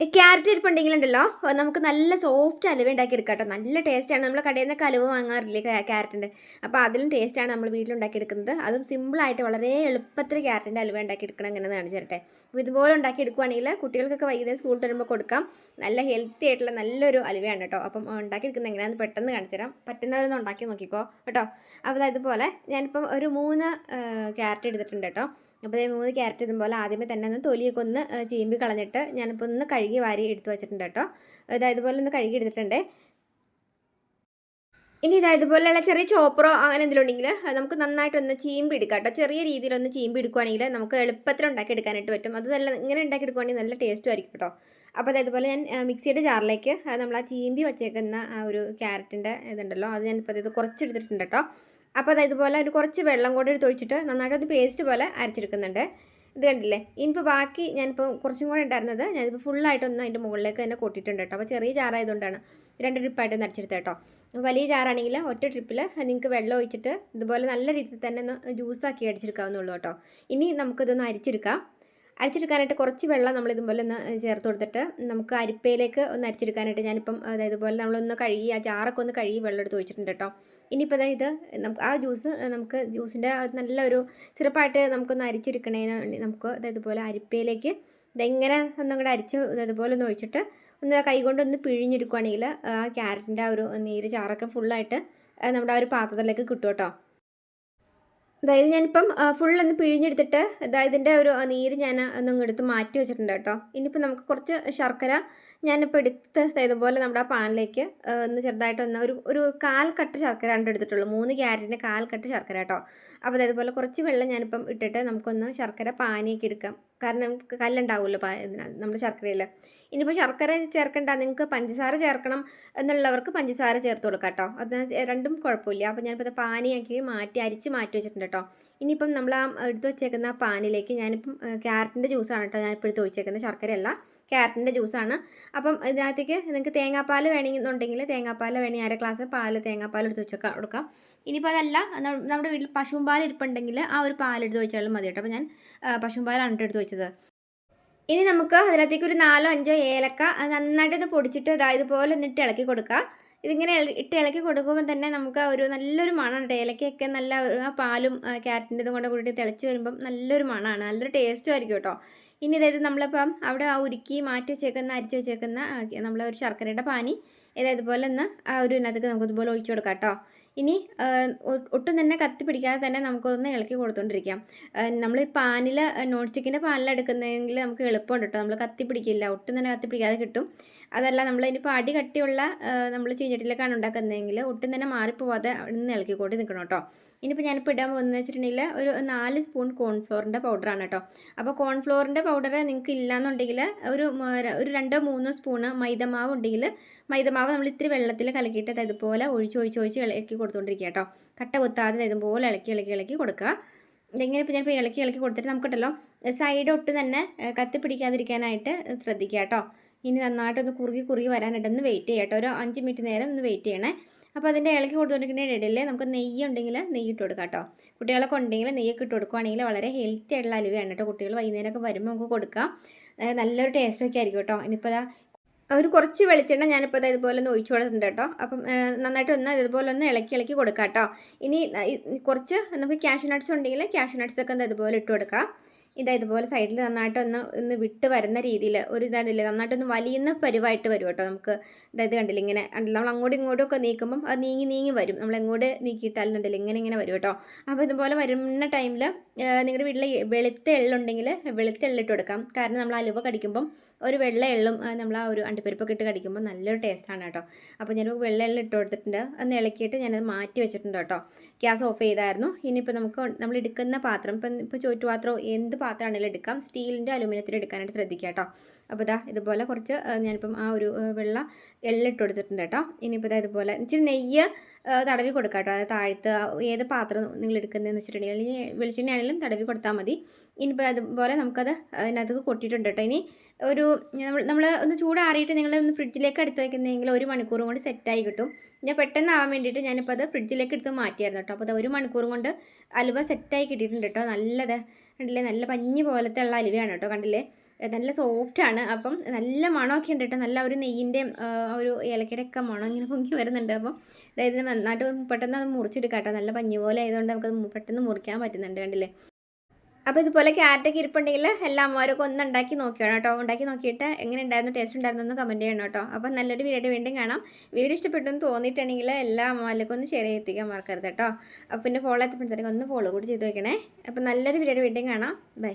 Carrot ഇരിപ്പുണ്ടെങ്കിലുണ്ടല്ലോ നമുക്ക് നല്ല soft അലുവ ഉണ്ടാക്കി എടുക്കാം കേട്ടോ നല്ല ടേസ്റ്റാണ് നമ്മൾ കടയിൽ നിന്നൊക്കെ അലുവ വാങ്ങാറില്ലേ ക്യാരറ്റിന്റെ? അപ്പോൾ അതിലും ടേസ്റ്റാണ് നമ്മൾ വീട്ടിലുണ്ടാക്കി എടുക്കുന്നത് അതും സിമ്പിളായിട്ട് വളരെ എളുപ്പത്തിൽ ക്യാരറ്റിന്റെ അലുവ ഉണ്ടാക്കി എടുക്കണം എങ്ങനെ കാണിച്ചു തരട്ടെ അപ്പോൾ ഇതുപോലെ ഉണ്ടാക്കി എടുക്കുകയാണെങ്കിൽ കുട്ടികൾക്കൊക്കെ വൈകുന്നേരം സ്കൂളിൽ വരുമ്പോൾ കൊടുക്കാം. നല്ല ഹെൽത്തി ആയിട്ടുള്ള നല്ലൊരു അലുവയാണ് കേട്ടോ. അപ്പം ഉണ്ടാക്കി എടുക്കുന്നത് എങ്ങനെയാണെന്ന് പെട്ടെന്ന് കാണിച്ചു തരാം. പറ്റുന്നവരൊന്ന് ഉണ്ടാക്കി നോക്കിക്കോ കേട്ടോ. അപ്പോൾ ഇതുപോലെ ഞാനിപ്പം ഒരു മൂന്ന് ക്യാരറ്റ് എടുത്തിട്ടുണ്ട് കേട്ടോ. അപ്പോൾ ഈ മൂന്ന് ക്യാരറ്റ് ഇതുപോലെ ആദ്യമേ തന്നെ ഒന്ന് തൊലിയൊക്കെ ഒന്ന് ചീമ്പി കളഞ്ഞിട്ട് ഞാനിപ്പോൾ ഒന്ന് കഴുകി വാരി എടുത്ത് വെച്ചിട്ടുണ്ട് കേട്ടോ. ഇതാ ഇതുപോലെ ഒന്ന് കഴുകി എടുത്തിട്ടുണ്ട്. ഇനി ഇതാ ഇതുപോലെയുള്ള ചെറിയ ചോപ്പറോ അങ്ങനെ എന്തെങ്കിലും ഉണ്ടെങ്കിൽ നമുക്ക് നന്നായിട്ടൊന്ന് ചീമ്പി എടുക്കാം കേട്ടോ. ചെറിയ രീതിയിലൊന്ന് ചീമ്പി എടുക്കുവാണെങ്കിൽ നമുക്ക് എളുപ്പത്തിൽ ഉണ്ടാക്കി എടുക്കാനായിട്ട് പറ്റും. അത് നല്ല ഇങ്ങനെ ഉണ്ടാക്കി എടുക്കുവാണെങ്കിൽ നല്ല ടേസ്റ്റും ആയിരിക്കും കേട്ടോ. അപ്പോൾ അത് ഇതുപോലെ ഞാൻ മിക്സിയുടെ ജാറിലേക്ക് നമ്മൾ ആ ചീമ്പി വച്ചേക്കുന്ന ആ ഒരു ക്യാരറ്റിന്റെ ഇതുണ്ടല്ലോ അത് ഞാനിപ്പോൾ ഇത് കുറച്ചെടുത്തിട്ടുണ്ട് കേട്ടോ. അപ്പോൾ അത് ഇതുപോലെ ഒരു കുറച്ച് വെള്ളം കൂടെ എടുത്ത് നന്നായിട്ട് അത് പേസ്റ്റ് പോലെ അരച്ചെടുക്കുന്നുണ്ട്. ഇത് കണ്ടില്ലേ? ഇനിയിപ്പോൾ ബാക്കി ഞാനിപ്പോൾ കുറച്ചും കൂടെ ഉണ്ടായിരുന്നത് ഞാനിപ്പോൾ ഫുള്ളായിട്ടൊന്നും അതിന്റെ മുകളിലേക്ക് തന്നെ കൂട്ടിയിട്ടുണ്ട് കേട്ടോ. അപ്പോൾ ചെറിയ ജാറായതുകൊണ്ടാണ് രണ്ട് ട്രിപ്പായിട്ടൊന്ന് അരച്ചെടുത്തത് കേട്ടോ. വലിയ ജാറാണെങ്കിൽ ഒറ്റ ട്രിപ്പിൽ നിങ്ങൾക്ക് വെള്ളം ഒഴിച്ചിട്ട് ഇതുപോലെ നല്ല രീതിയിൽ തന്നെ ഒന്ന് ജ്യൂസാക്കി അടിച്ചെടുക്കാവുന്നുള്ളൂ കേട്ടോ. ഇനി നമുക്കിതൊന്ന് അരിച്ചെടുക്കാം. അരിച്ചെടുക്കാനായിട്ട് കുറച്ച് വെള്ളം നമ്മൾ ഇതുപോലെ ഒന്ന് ചേർത്ത് കൊടുത്തിട്ട് നമുക്ക് അരിപ്പയിലേക്ക് ഒന്ന് അരിച്ചെടുക്കാനായിട്ട് ഞാനിപ്പം അതായത് ഇതുപോലെ നമ്മളൊന്ന് കഴുകി ആ ചാറൊക്കെ ഒന്ന് കഴുകി വെള്ളം എടുത്ത് ഒഴിച്ചിട്ടുണ്ട് കേട്ടോ. ഇനിയിപ്പോൾ ഇത് നമുക്ക് ആ ജ്യൂസ് നമുക്ക് ജ്യൂസിന്റെ നല്ലൊരു സിറപ്പായിട്ട് നമുക്കൊന്ന് അരിച്ചെടുക്കണേന് വേണ്ടി നമുക്ക് അതേപോലെ അരിപ്പയിലേക്ക് ഇതെങ്ങനെ ഒന്നും കൂടെ അരിച്ച് അതേപോലെ ഒന്ന് ഒഴിച്ചിട്ട് ഒന്ന് കൈകൊണ്ടൊന്ന് പിഴിഞ്ഞെടുക്കുകയാണെങ്കിൽ ആ ക്യാരറ്റിന്റെ ആ ഒരു നീര് ചാറൊക്കെ ഫുള്ളായിട്ട് നമ്മുടെ ആ ഒരു പാത്രത്തിലേക്ക് കിട്ടും കേട്ടോ. അതായത് ഞാനിപ്പം ഫുൾ ഒന്ന് പിഴിഞ്ഞെടുത്തിട്ട് അതായത് ഇതിന്റെ ഒരു നീര് ഞാൻ ഒന്നും എടുത്ത് മാറ്റി വെച്ചിട്ടുണ്ട് കേട്ടോ. ഇനിയിപ്പോൾ നമുക്ക് കുറച്ച് ശർക്കര ഞാനിപ്പോൾ എടുത്ത് ഇതുപോലെ നമ്മുടെ ആ പാനിലേക്ക് ഒന്ന് ചെറുതായിട്ട് ഒന്ന് ഒരു ഒരു കാൽ കട്ട് ശർക്കര ആണ് എടുത്തിട്ടുള്ളൂ. മൂന്ന് ക്യാരറ്റിന്റെ കാൽ കട്ട് ശർക്കര കേട്ടോ. അപ്പോൾ അതേപോലെ കുറച്ച് വെള്ളം ഞാനിപ്പം ഇട്ടിട്ട് നമുക്കൊന്ന് ശർക്കര പാനിയൊക്കെ എടുക്കാം. കാരണം കല്ലുണ്ടാവുമല്ലോ ഇതിനകത്ത് നമ്മുടെ ശർക്കരയിൽ ഇനിയിപ്പോൾ ശർക്കര ചേർക്കണ്ട നിങ്ങൾക്ക് പഞ്ചസാര ചേർക്കണം എന്നുള്ളവർക്ക് പഞ്ചസാര ചേർത്ത് കൊടുക്കാം കേട്ടോ അത് രണ്ടും കുഴപ്പമില്ല. അപ്പോൾ ഞാനിപ്പോൾ പാനിയാക്കി മാറ്റി അരിച്ച് മാറ്റി വെച്ചിട്ടുണ്ട് കേട്ടോ ഇനിയിപ്പം നമ്മൾ ആ എടുത്ത് വെച്ചേക്കുന്ന പാനിലേക്ക് ഞാനിപ്പം ക്യാരറ്റിന്റെ ജ്യൂസാണ് കേട്ടോ ഞാനിപ്പോൾ എടുത്ത് ഒഴിച്ചേക്കുന്നത്. ശർക്കരയല്ല ക്യാരറ്റിന്റെ ജ്യൂസാണ്. അപ്പം ഇതിനകത്തേക്ക് നിങ്ങൾക്ക് തേങ്ങാപ്പാൽ വേണമെന്നുണ്ടെങ്കിൽ തേങ്ങാപ്പാൽ വേണമെങ്കിൽ അര ഗ്ലാസ് പാൽ തേങ്ങാപ്പാൽ എടുത്ത് വെച്ചൊക്കെ കൊടുക്കാം. ഇനിയിപ്പോൾ അതല്ല നമ്മുടെ വീട്ടിൽ പശുവും പാൽ ഇരിപ്പുണ്ടെങ്കിൽ ആ ഒരു പാൽ എടുത്ത് വെച്ചാലും മതി കേട്ടോ. അപ്പോൾ ഞാൻ പശുവും പാലാണ് എടുത്ത് വെച്ചത്. ഇനി നമുക്ക് അതിനകത്തേക്ക് ഒരു നാലോ അഞ്ചോ ഏലക്ക നന്നായിട്ടൊന്ന് പൊടിച്ചിട്ട് അതായത് പോലെ ഒന്നിട്ട് ഇളക്കി കൊടുക്കുക ഇതിങ്ങനെ ഇട്ട് ഇളക്കി കൊടുക്കുമ്പോൾ തന്നെ നമുക്ക് ഒരു നല്ലൊരു മണമാണ് ഏലക്കയൊക്കെ നല്ല പാലും ക്യാരറ്റിന്റെ ഇതും കൂടെ കൂടിയിട്ട് തിളച്ച് വരുമ്പം നല്ലൊരു മണമാണ് നല്ലൊരു ടേസ്റ്റും ആയിരിക്കും കേട്ടോ. ഇനി അതായത് നമ്മളിപ്പം അവിടെ ആ ഉരുക്കി മാറ്റി വെച്ചേക്കുന്ന അരിച്ച് വെച്ചേക്കുന്ന നമ്മളെ ഒരു ശർക്കരയുടെ പാനി ഇതുപോലെ ഒന്ന് ആ ഒരു ഇതിനകത്തേക്ക് നമുക്ക് ഇതുപോലെ ഒഴിച്ചു കൊടുക്കാം കേട്ടോ. ഇനി ഒട്ടും തന്നെ കത്തി പിടിക്കാതെ തന്നെ നമുക്കൊന്ന് ഇളക്കി കൊടുത്തോണ്ടിരിക്കാം. നമ്മൾ പാനിൽ നോൺ സ്റ്റിക്കിന്റെ പാനിൽ എടുക്കുന്നതെങ്കിൽ നമുക്ക് എളുപ്പമുണ്ട് കേട്ടോ നമ്മൾ കത്തി പിടിക്കില്ല. ഒട്ടും തന്നെ കത്തി പിടിക്കാതെ കിട്ടും. അതല്ല നമ്മൾ ഇനിയിപ്പോൾ അടി കട്ടിയുള്ള നമ്മൾ ചീഞ്ഞട്ടിലേക്കാണ് ഉണ്ടാക്കുന്നതെങ്കിൽ ഒട്ടും തന്നെ മാറിപ്പോവാതെ അവിടെ നിന്ന് ഇളക്കിക്കൊണ്ട് നിൽക്കണം കേട്ടോ. ഇനിയിപ്പോൾ ഞാനിപ്പോൾ ഇടാൻ പോകുന്നത് വെച്ചിട്ടുണ്ടെങ്കിൽ ഒരു നാല് സ്പൂൺ കോൺഫ്ലോറിന്റെ പൗഡറാണ് കേട്ടോ. അപ്പോൾ കോൺഫ്ലോറിന്റെ പൗഡർ നിങ്ങൾക്ക് ഇല്ലയെന്നുണ്ടെങ്കിൽ ഒരു ഒരു രണ്ടോ മൂന്നോ സ്പൂണ് മൈദമാവ് ഉണ്ടെങ്കിൽ മൈദമാവ് നമ്മൾ ഇത്തിരി വെള്ളത്തിൽ കലക്കിയിട്ട് ഇതുപോലെ ഒഴിച്ച് ഒഴിച്ച് ഒഴിച്ച് ഇളക്കി കൊടുത്തുകൊണ്ടിരിക്കുക കേട്ടോ. കട്ട കുത്താതെ ഇതുപോലെ ഇളക്കി ഇളക്കി ഇളക്കി കൊടുക്കുക. ഇതെങ്ങനെ ഇപ്പോൾ ഞാനിപ്പോൾ ഇളക്കി ഇളക്കി കൊടുത്തിട്ട് നമുക്കുണ്ടല്ലോ സൈഡ് ഒട്ട് തന്നെ കത്തിപ്പിടിക്കാതിരിക്കാനായിട്ട് കത്തി പിടിക്കാതിരിക്കാനായിട്ട് ശ്രദ്ധിക്കുക കേട്ടോ. ഇനി നന്നായിട്ടൊന്ന് കുറുകി കുറുകി വരാനായിട്ട് ഒന്ന് വെയിറ്റ് ചെയ്യാം കേട്ടോ. ഒരു അഞ്ച് മിനിറ്റ് നേരം ഒന്ന് വെയിറ്റ് ചെയ്യണേ. അപ്പോൾ അതിന്റെ ഇളക്കി കൊടുത്തുകൊണ്ടിരിക്കുന്ന ഇടയിൽ നമുക്ക് നെയ്യ് ഉണ്ടെങ്കിൽ നെയ്യ് ഇട്ട് കൊടുക്കാം കേട്ടോ. കുട്ടികളൊക്കെ ഉണ്ടെങ്കിൽ നെയ്യൊക്കെ ഇട്ട് കൊടുക്കുകയാണെങ്കിൽ വളരെ ഹെൽത്തി ആയിട്ടുള്ള അലുവയാണ് കേട്ടോ. കുട്ടികൾ വൈകുന്നേരമൊക്കെ വരുമ്പോൾ നമുക്ക് കൊടുക്കാം. നല്ലൊരു ടേസ്റ്റൊക്കെ ആയിരിക്കും കേട്ടോ. ഇനിയിപ്പോൾ ഒരു കുറച്ച് വെളിച്ചെണ്ണ ഞാനിപ്പോൾ ഇതുപോലെ ഒന്ന് ഒഴിച്ചു കൊടുത്തിട്ടുണ്ട് കേട്ടോ. അപ്പം നന്നായിട്ട് ഒന്ന് ഇതുപോലെ ഒന്ന് ഇളക്കി ഇളക്കി കൊടുക്കാം കേട്ടോ. ഇനി കുറച്ച് നമുക്ക് ക്യാഷ് നട്ട്സ് ഉണ്ടെങ്കിൽ ക്യാഷ് നട്ട്സൊക്കെ ഒന്ന് ഇതുപോലെ ഇട്ട് കൊടുക്കാം. ഇതാ ഇതുപോലെ സൈഡിൽ നന്നായിട്ട് ഒന്ന് ഒന്ന് വിട്ട് വരുന്ന രീതിയിൽ ഒരു ഇതാണില്ലേ? നന്നായിട്ടൊന്ന് വലിയുന്ന പരുവായിട്ട് വരും കേട്ടോ നമുക്ക്. അതായത് കണ്ടില്ല? ഇങ്ങനെ നമ്മൾ അങ്ങോട്ടും ഇങ്ങോട്ടും ഒക്കെ നീക്കുമ്പം അത് നീങ്ങി നീങ്ങി വരും. നമ്മൾ എങ്ങോട്ട് നീക്കിയിട്ടാലും കണ്ടില്ല? ഇങ്ങനെ ഇങ്ങനെ വരും കേട്ടോ. അപ്പോൾ ഇതുപോലെ വരുന്ന ടൈമിൽ നിങ്ങളുടെ വീട്ടിൽ വെളുത്ത എള്ളുണ്ടെങ്കിൽ വെളുത്ത എള്ളിട്ട് കൊടുക്കാം. കാരണം നമ്മൾ അലുവ കടിക്കുമ്പം ഒരു വെള്ള എള്ളും നമ്മൾ ആ ഒരു അണ്ടിപ്പരിപ്പൊക്കെ ഇട്ട് കടിക്കുമ്പോൾ നല്ലൊരു ടേസ്റ്റാണ് കേട്ടോ. അപ്പോൾ ഞാൻ വെള്ള എള്ളം ഇട്ട് കൊടുത്തിട്ടുണ്ട്. ഒന്ന് ഇളക്കിയിട്ട് ഞാനത് മാറ്റി വെച്ചിട്ടുണ്ട് കേട്ടോ. ഗ്യാസ് ഓഫ് ചെയ്തായിരുന്നു. ഇനിയിപ്പോൾ നമുക്ക് നമ്മൾ എടുക്കുന്ന പാത്രം ഇപ്പം ഇപ്പോൾ ചോറ്റുപാത്രമോ എന്ത് പാത്രമാണെങ്കിലും എടുക്കാം. സ്റ്റീലിന്റെ അലുമിനിയത്തിൽ എടുക്കാനായിട്ട് ശ്രദ്ധിക്കുക കേട്ടോ. അപ്പോൾ ഇതാ ഇതുപോലെ കുറച്ച് ഞാനിപ്പം ആ ഒരു വെള്ള എള്ളിട്ട് കൊടുത്തിട്ടുണ്ട് കേട്ടോ. ഇനിയിപ്പോൾ ഇതാ ഇതുപോലെ ഇച്ചിരി നെയ്യ് തടവി കൊടുക്കാം കേട്ടോ അതായത് താഴത്ത് ഏത് പാത്രം നിങ്ങൾ എടുക്കുന്നതെന്ന് വെച്ചിട്ടുണ്ടെങ്കിൽ അല്ലെങ്കിൽ വെളിച്ചെണ്ണ ആണെങ്കിലും തടവി കൊടുത്താൽ മതി. ഇനിയിപ്പോൾ അതുപോലെ നമുക്കത് അതിനകത്ത് കൊട്ടിയിട്ടുണ്ട് കേട്ടോ. ഇനി ഒരു നമ്മൾ നമ്മൾ ഒന്ന് ചൂടാറിയിട്ട് നിങ്ങൾ ഒന്ന് ഫ്രിഡ്ജിലേക്ക് എടുത്ത് വെക്കുന്നെങ്കിൽ ഒരു മണിക്കൂർ കൊണ്ട് സെറ്റായി കിട്ടും. ഞാൻ പെട്ടെന്ന് ആവാൻ വേണ്ടിയിട്ട് ഞാനിപ്പോൾ അത് ഫ്രിഡ്ജിലേക്ക് എടുത്ത് മാറ്റിയായിരുന്നു കേട്ടോ. അപ്പോൾ അത് ഒരു മണിക്കൂർ കൊണ്ട് അലുവ സെറ്റായി കിട്ടിയിട്ടുണ്ട് കേട്ടോ. നല്ലത് കണ്ടില്ലേ? നല്ല പഞ്ഞി പോലത്തെ ഉള്ള അലുവയാണ് കേട്ടോ. കണ്ടില്ലേ? നല്ല സോഫ്റ്റാണ് അപ്പം നല്ല മണമൊക്കെ ഉണ്ട് കേട്ടോ. നല്ല ഒരു നെയ്യിന്റെയും ഒരു ഏലക്കയുടെ ഒക്കെ മണം ഇങ്ങനെ പൊങ്ങി വരുന്നുണ്ട്. അപ്പം അതായത് നന്നായിട്ട് പെട്ടെന്ന് അത് മുറിച്ചെടുക്കാം കേട്ടോ. നല്ല പഞ്ഞു പോലെ ആയതുകൊണ്ട് നമുക്കത് പെട്ടെന്ന് മുറിക്കാൻ പറ്റുന്നുണ്ട് കണ്ടില്ലേ? അപ്പോൾ ഇതുപോലെ ക്യാരറ്റൊക്കെ ഇരിപ്പുണ്ടെങ്കിൽ എല്ലാ അമ്മമാരൊക്കെ ഒന്ന് ഉണ്ടാക്കി നോക്കിയാണ് കേട്ടോ. ഉണ്ടാക്കി നോക്കിയിട്ട് എങ്ങനെ ഉണ്ടായിരുന്നു ടേസ്റ്റ് ഉണ്ടായിരുന്നു എന്ന് കമന്റ് ചെയ്യണം കേട്ടോ. അപ്പോൾ നല്ലൊരു വീഡിയോ വീണ്ടും കാണാം. വീഡിയോ ഇഷ്ടപ്പെട്ടു എന്ന് തോന്നിയിട്ടുണ്ടെങ്കിൽ എല്ലാ അമ്മമാരിലേക്കും ഒന്ന് ഷെയർ ചെയ്യത്തിക്കാൻ മറക്കരുത് കേട്ടോ. അപ്പോൾ പിന്നെ ഫോളോ എത്തിപ്പെടുത്തേക്ക് ഒന്ന് ഫോളോ കൂടി ചെയ്ത് വെക്കണേ. അപ്പോൾ നല്ലൊരു വീഡിയോ വീണ്ടും കാണാം. ബൈ